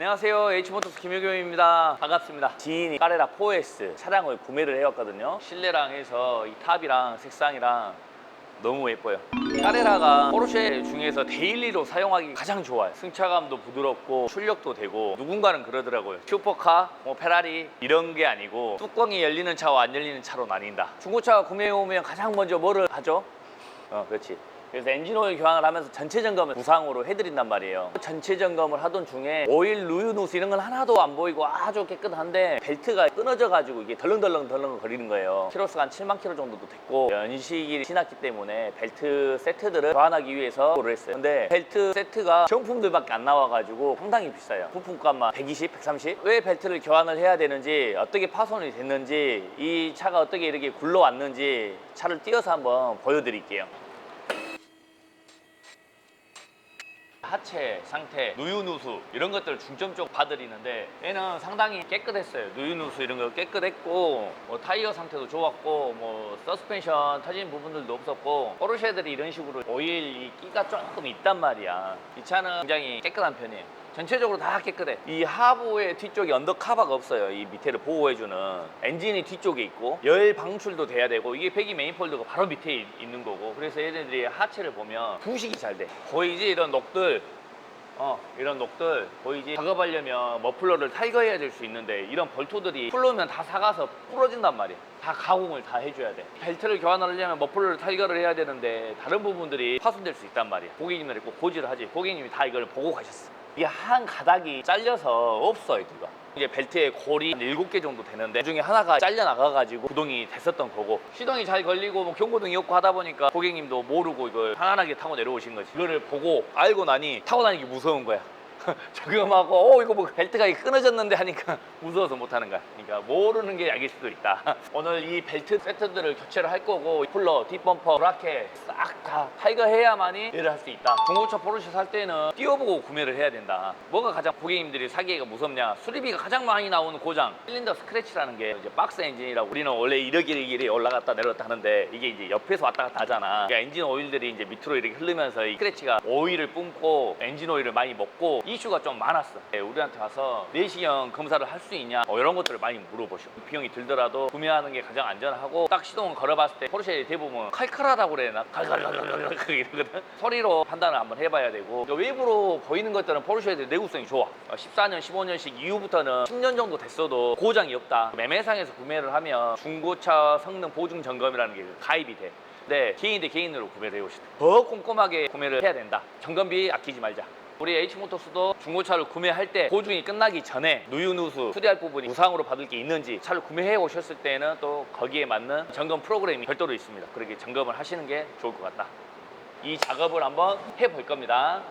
안녕하세요. H모터스 김효겸입니다. 반갑습니다. 지인이 까레라 4S 차량을 구매를 해왔거든요. 실내랑 해서 이 탑이랑 색상이랑 너무 예뻐요. 까레라가 포르쉐 중에서 데일리로 사용하기 가장 좋아요. 승차감도 부드럽고 출력도 되고 누군가는 그러더라고요. 슈퍼카, 뭐 페라리 이런 게 아니고 뚜껑이 열리는 차와 안 열리는 차로 나뉜다. 중고차 구매해오면 가장 먼저 뭐를 하죠? 어 그렇지 그래서 엔진 오일 교환을 하면서 전체 점검을 무상으로 해드린단 말이에요. 전체 점검을 하던 중에 오일, 루유, 누수 이런 건 하나도 안 보이고 아주 깨끗한데 벨트가 끊어져 가지고 이게 덜렁덜렁 덜렁 거리는 거예요. 키로수가 한 7만 킬로 정도도 됐고 연식이 지났기 때문에 벨트 세트들을 교환하기 위해서 고를 했어요. 근데 벨트 세트가 정품들밖에 안 나와가지고 상당히 비싸요. 부품값만 120, 130 왜 벨트를 교환을 해야 되는지 어떻게 파손이 됐는지 이 차가 어떻게 이렇게 굴러왔는지 차를 띄어서 한번 보여드릴게요 하체 상태, 누유누수 이런 것들을 중점적으로 봐드리는데 얘는 상당히 깨끗했어요. 누유누수 이런 거 깨끗했고 뭐 타이어 상태도 좋았고 뭐 서스펜션 터진 부분들도 없었고 포르쉐들이 이런 식으로 오일 이 끼가 조금 있단 말이야. 이 차는 굉장히 깨끗한 편이에요. 전체적으로 다 깨끗해. 이 하부의 뒤쪽에 언더카바가 없어요. 이 밑에를 보호해주는 엔진이 뒤쪽에 있고 열 방출도 돼야 되고 이게 배기 메인폴드가 바로 밑에 있- 있는 거고 그래서 얘네들이 하체를 보면 부식이 잘 돼. 보이지 이런 녹들 어 이런 녹들 보이지 작업하려면 머플러를 탈거해야 될 수 있는데 이런 벌토들이 풀르면 다 사가서 부러진단 말이야 다 가공을 다 해줘야 돼 벨트를 교환하려면 머플러를 탈거를 해야 되는데 다른 부분들이 파손될 수 있단 말이야 고객님들이 꼭 고지를 하지 고객님이 다 이걸 보고 가셨어 이게 한 가닥이 잘려서 없어 이거. 이게 벨트에 골이 한 7개 정도 되는데 그 중에 하나가 잘려나가가지고 구동이 됐었던 거고. 시동이 잘 걸리고 뭐 경고등이 없고 하다 보니까 고객님도 모르고 이걸 편안하게 타고 내려오신 거지. 이거를 보고 알고 나니 타고 다니기 무서운 거야 저금하고 어 이거 뭐 벨트가 끊어졌는데 하니까 무서워서 못 하는 거야. 그러니까 모르는 게 약일 수도 있다. 오늘 이 벨트 세트들을 교체를 할 거고 쿨러, 뒷범퍼, 브라켓 싹 다 탈거해야만이 일을 할수 있다. 중고차 포르쉐 살 때는 띄워보고 구매를 해야 된다. 뭐가 가장 고객님들이 사기가 무섭냐? 수리비가 가장 많이 나오는 고장. 실린더 스크래치라는 게 이제 박스 엔진이라고 우리는 원래 이러기리길이 올라갔다 내려갔다 하는데 이게 이제 옆에서 왔다 갔다 하잖아. 그러니까 엔진 오일들이 이제 밑으로 이렇게 흐르면서 이 스크래치가 오일을 뿜고 엔진 오일을 많이 먹고 이 슈가 좀 많았어. 네, 우리한테 와서 내시경 검사를 할 수 있냐? 뭐 이런 것들을 많이 물어보셔 비용이 들더라도 구매하는 게 가장 안전하고 딱 시동을 걸어봤을 때 포르쉐 대부분 칼칼하다고 그래야 되나 칼칼칼칼칼 이러거든. 소리로 판단을 한번 해봐야 되고. 그 외부로 보이는 것들은 포르쉐들 내구성이 좋아. 14년 15년씩 이후부터는 10년 정도 됐어도 고장이 없다. 매매상에서 구매를 하면 중고차 성능 보증 점검이라는 게 가입이 돼. 네, 개인 대 개인으로 구매를 해오시다. 더 꼼꼼하게 구매를 해야 된다. 점검비 아끼지 말자. 우리 H모터스도 중고차를 구매할 때 보증이 끝나기 전에 누유누수 수리할 부분이 무상으로 받을 게 있는지 차를 구매해 오셨을 때는 또 거기에 맞는 점검 프로그램이 별도로 있습니다. 그렇게 점검을 하시는 게 좋을 것 같다. 이 작업을 한번 해볼 겁니다.